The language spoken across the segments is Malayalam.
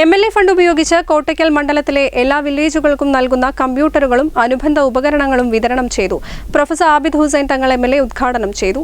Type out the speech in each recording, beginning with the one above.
എം എൽ എ ഫണ്ട് ഉപയോഗിച്ച് കോട്ടയ്ക്കൽ മണ്ഡലത്തിലെ എല്ലാ വില്ലേജുകൾക്കും നൽകുന്ന കമ്പ്യൂട്ടറുകളും അനുബന്ധ ഉപകരണങ്ങളും വിതരണം ചെയ്തു. Professor Abid Hussain Thangal M L A ഉദ്ഘാടനം ചെയ്തു.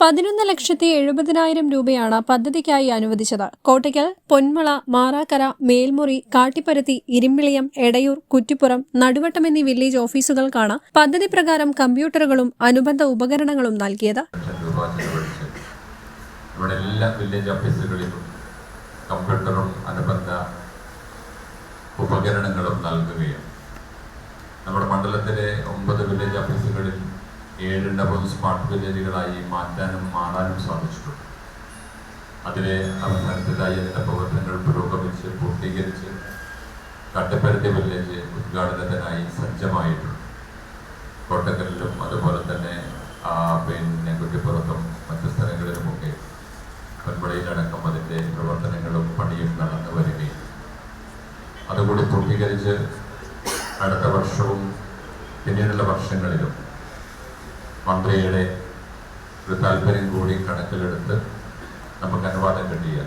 പതിനൊന്ന് ലക്ഷത്തി എഴുപതിനായിരം രൂപയാണ് പദ്ധതിക്കായി അനുവദിച്ചത്. കോട്ടയ്ക്കൽ പൊന്മള മാറാക്കര മേൽമുറി കാട്ടിപ്പരത്തി ഇരുമ്പിളിയം എടയൂർ കുറ്റിപ്പുറം നടുവട്ടം എന്നീ വില്ലേജ് ഓഫീസുകൾക്കാണ് പദ്ധതി പ്രകാരം കമ്പ്യൂട്ടറുകളും അനുബന്ധ ഉപകരണങ്ങളും നൽകിയത്. ഓഫീസുകളിലും അനുബന്ധ ഉപകരണങ്ങളും നൽകുകയും നമ്മുടെ മണ്ഡലത്തിലെ ഒമ്പത് വില്ലേജ് ഓഫീസുകളിൽ ഏഴെണ്ണവും സ്മാർട്ട് വില്ലേജുകളായി മാറ്റാനും മാറാനും സാധിച്ചിട്ടുണ്ട്. അതിലെ അവസാനത്തിലായി അതിന്റെ പ്രവർത്തനങ്ങൾ പുരോഗമിച്ച് പൂർത്തീകരിച്ച് കട്ടപ്പരത്തെ വില്ലേജ് ഉദ്ഘാടനത്തിനായി സജ്ജമായിട്ടുണ്ട്. കോട്ടക്കലിലും അതുപോലെ തന്നെ പിന്നെ കുറ്റിപ്പുറത്തും മറ്റു സ്ഥലങ്ങളിലുമൊക്കെ പൊന്മുളയിലടക്കം അതിന്റെ പ്രവർത്തനങ്ങളും പണിയും നടന്നു വരികയും അതുകൂടി പൂർത്തീകരിച്ച് അടുത്ത വർഷവും പിന്നീടുള്ള വർഷങ്ങളിലും മന്ത്രിയുടെ ഒരു താല്പര്യം കൂടി കണക്കിലെടുത്ത് നമുക്ക് അനുവാദം കിട്ടിയ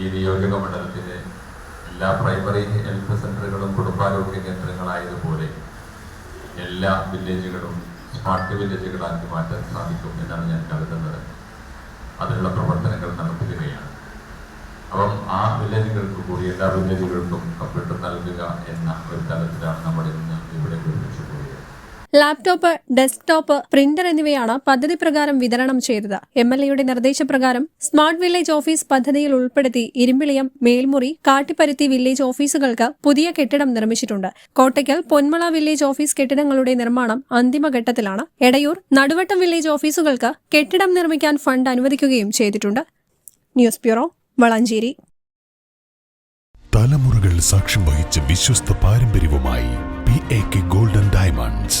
ഈ നിയോജക മണ്ഡലത്തിലെ എല്ലാ പ്രൈമറി ഹെൽത്ത് സെന്ററുകളും കുടുംബാരോഗ്യ കേന്ദ്രങ്ങളായതുപോലെ എല്ലാ വില്ലേജുകളും സ്മാർട്ട് വില്ലേജുകളാക്കി മാറ്റാൻ സാധിക്കും എന്നാണ് ഞാൻ കരുതുന്നത്. അതിനുള്ള പ്രവർത്തനങ്ങൾ നടത്തുകയാണ്. അപ്പം ആ വില്ലേജുകൾക്ക് കൂടി എല്ലാ വില്ലേജുകൾക്കും കമ്പ്യൂട്ടർ നൽകുക എന്ന ഒരു തലത്തിലാണ് നമ്മൾ ഇന്ന് ഇവിടെ ലാപ്ടോപ്പ് ഡെസ്ക്ടോപ്പ് പ്രിന്റർ എന്നിവയാണ് പദ്ധതി പ്രകാരം വിതരണം ചെയ്തത്. എം എൽ എയുടെ നിർദ്ദേശപ്രകാരം സ്മാർട്ട് വില്ലേജ് ഓഫീസ് പദ്ധതിയിൽ ഉൾപ്പെടുത്തി ഇരുമ്പിളിയം മേൽമുറി കാട്ടിപ്പരുത്തി വില്ലേജ് ഓഫീസുകൾക്ക് പുതിയ കെട്ടിടം നിർമ്മിച്ചിട്ടുണ്ട്. കോട്ടയ്ക്കൽ പൊന്മള വില്ലേജ് ഓഫീസ് കെട്ടിടങ്ങളുടെ നിർമ്മാണം അന്തിമഘട്ടത്തിലാണ് എടയൂർ നടുവട്ടം വില്ലേജ് ഓഫീസുകൾക്ക് കെട്ടിടം നിർമ്മിക്കാൻ ഫണ്ട് അനുവദിക്കുകയും ചെയ്തിട്ടുണ്ട്. News bureau Valanchery. തലമുറകൾ സാക്ഷ്യം വഹിച്ച വിശ്വസ്ത പാരമ്പര്യവുമായി P A K golden diamonds.